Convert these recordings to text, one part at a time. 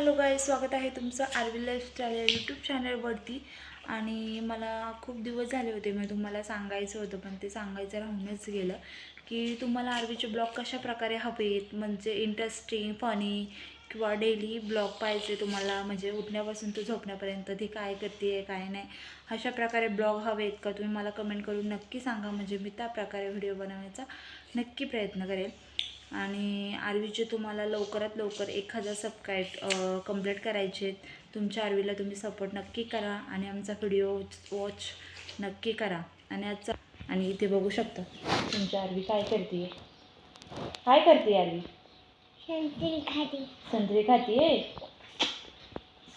Hello गाय स्वागत आहे तुमचं आरवी लाईफस्टाईल या यूट्यूब चॅनलवरती. आणि मला खूप दिवस झाले होते मी तुम्हाला सांगायचं होतं पण ते सांगायचं राहूनच गेलं की तुम्हाला आरवीचे ब्लॉग कशा प्रकारे हवेत म्हणजे इंटरेस्टिंग फनी किंवा डेली ब्लॉग पाहिजे तुम्हाला म्हणजे उठण्यापासून तो झोपण्यापर्यंत ती काय करते काय नाही अशा प्रकारे ब्लॉग हवेत का तुम्ही मला कमेंट करून नक्की सांगा म्हणजे मी त्या प्रकारे व्हिडिओ बनवण्याचा नक्की प्रयत्न करेल. आणि आरवीचे तुम्हाला लवकरात लवकर एक हजार सबस्क्राईब कंप्लीट करायचे आहेत. तुमच्या आरवीला तुम्ही सपोर्ट नक्की करा आणि आमचा व्हिडिओ वॉच नक्की करा. आणि आजचा आणि इथे बघू शकता तुमच्या आरवी काय करते काय करते आरवी? संत्री खाली संत्री खाते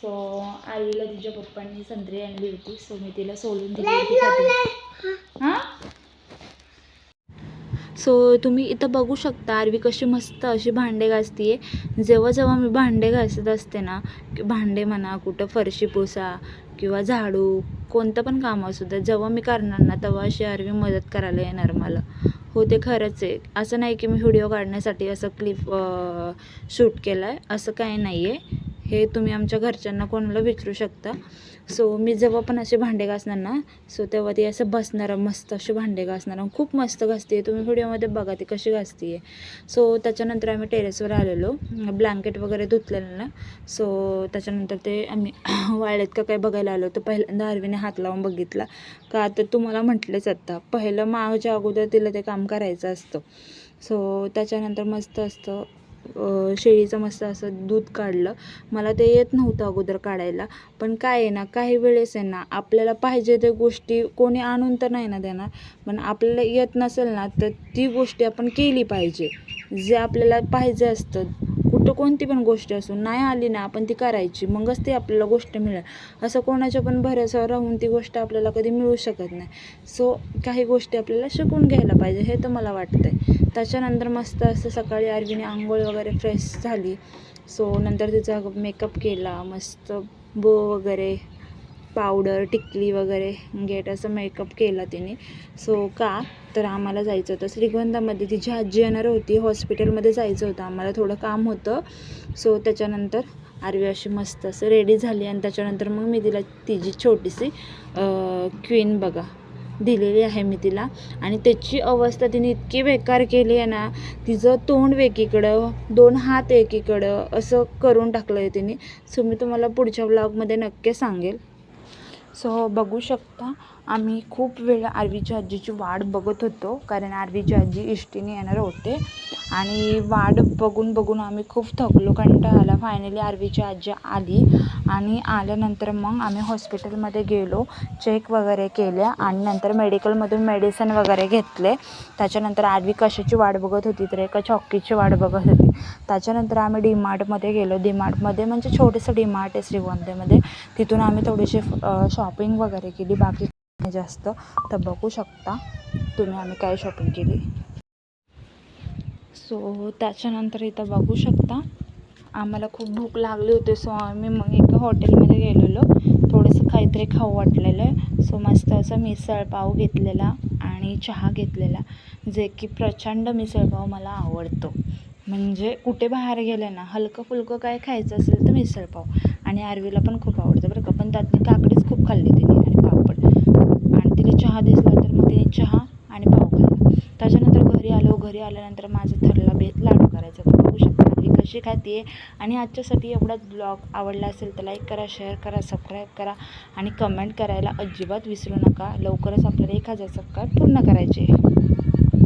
सो आरवीला तिच्या पप्पांनी संत्री आणली होती. सो मी तिला सोडून दिली होती खाते हां? सो तुम्ही इथं बघू शकता आरवी कशी मस्त अशी भांडे घासते जेव्हा जेव्हा मी भांडे घासत असते ना भांडे म्हणा कुठं फरशी पुसा किंवा झाडू कोणतं पण काम असू द्या जेव्हा मी करणार ना तेव्हा अशी आरवी मदत करायला येणार मला. हो ते खरंच आहे. असं नाही की मी व्हिडिओ काढण्यासाठी असं क्लिप शूट केलं आहे असं काही नाही आहे हे तुम्ही आमच्या घरच्यांना कोणाला विचारू शकता. सो मी जेव्हा पण असे भांडे घासणार ना सो तेव्हा ती असं बसणार मस्त असे भांडे घासणार खूप मस्त घासते तुम्ही व्हिडिओमध्ये बघा ती कशी घासते सो त्याच्यानंतर आम्ही टेरेसवर आलेलो. ब्लँकेट वगैरे धुतलेलं ना सो त्याच्यानंतर ते आम्ही वाळलेत का काय बघायला आलो तर पहिल्यांदा आरवीने हात लावून बघितला. का तर तुम्हाला म्हटलेच आत्ता पहिलं माझ्या अगोदर तिला ते काम करायचं असतं. सो त्याच्यानंतर मस्त असतं. शेळीचं मस्त असं दूध काढलं. मला ते येत नव्हतं अगोदर काढायला. पण काय आहे ना काही वेळेस आहे ना आपल्याला पाहिजे त्या गोष्टी कोणी आणून तर नाही ना देणार. पण आपल्याला येत नसेल ना तर ती गोष्टी आपण केली पाहिजे. जे आपल्याला पाहिजे असतं कुठं कोणती पण गोष्ट असो नाही आली ना आपण ती करायची मगच ती आपल्याला गोष्ट मिळेल. असं कोणाच्या पण भरोश्यावर राहून ती गोष्ट आपल्याला कधी मिळू शकत नाही. सो काही गोष्टी आपल्याला शिकून घ्यायला पाहिजे हे तर मला वाटतं आहे त्याच्यानंतर मस्त असं सकाळी आरवीने आंघोळ वगैरे फ्रेश झाली. सो नंतर तिचा मेकअप केला मस्त बो वगैरे पावडर टिकली वगैरे गेट असं मेकअप केला तिने. सो का? तर आम्हाला जायचं होतं. श्रीगोंदामध्ये तिची आजी येणार होती. हॉस्पिटलमध्ये जायचं होतं. आम्हाला थोडं काम होतं. सो त्याच्यानंतर आरवी अशी मस्त असं रेडी झाली आणि त्याच्यानंतर मग मी तिला तिची छोटीशी क्वीन बघा दिलेली आहे मी तिला. आणि त्याची अवस्था तिने इतकी बेकार केली आहे ना तिचं तोंड एकीकडं दोन हात एकीकडं असं करून टाकलं आहे तिने. सो मी तुम्हाला पुढच्या ब्लॉगमध्ये नक्की सांगेल. सो बघू शकता आम्ही खूप वेळ आरवीच्या आजीची वाट बघत होतो कारण आरवीची आजी इष्टीने येणार होते. आणि वाट बघून बघून आम्ही खूप थकलो कंटाळा आला फायनली आरवीची आजी आली आणि आल्यानंतर मग आम्ही हॉस्पिटलमध्ये गेलो चेक वगैरे केल्या आणि नंतर मेडिकलमधून मेडिसिन वगैरे घेतले. त्याच्यानंतर आरवी कशाची वाट बघत होती तर एका चॉकीची वाट बघत होती. त्याच्यानंतर आम्ही डीमार्टमध्ये गेलो. डीमार्टमध्ये म्हणजे छोटंसं डीमार्ट आहे श्रीवंदेमध्ये तिथून आम्ही थोडीशी शॉपिंग वगैरे केली. बाकी जास्त. तर बघू शकता तुम्ही आम्ही काय शॉपिंग केली. सो त्याच्यानंतर इथं बघू शकता. आम्हाला खूप भूक लागली होती सो आम्ही मग एका हॉटेलमध्ये गेलेलो. थोडंसं काहीतरी खाऊ वाटलेलं. सो मस्त असं मिसळपाव घेतलेला आणि चहा घेतलेला जे की प्रचंड मिसळपाव मला आवडतो. म्हणजे कुठे बाहेर गेले ना हलकं फुलकं काय खायचं असेल तर मिसळपाव. आणि आरवीला पण खूप आवडतं बरं का. पण त्यातली काकडीच खूप खाल्ली तिने आणि पापड. आणि तिला चहा दिसला तर मग तिने चहा आणि पाव खाल्ला. त्याच्यानंतर घरी आल्यानंतर माझं ठरला बेत लाडू करायचा तर बघू शकता मी कशी खाते आणि आजच्यासाठी एवढाच ब्लॉग आवडला असेल तर लाईक करा शेअर करा सबस्क्राईब करा आणि कमेंट करायला अजिबात विसरू नका. लवकरच आपल्याला एक हजार सबस्क्राईब पूर्ण करायचे.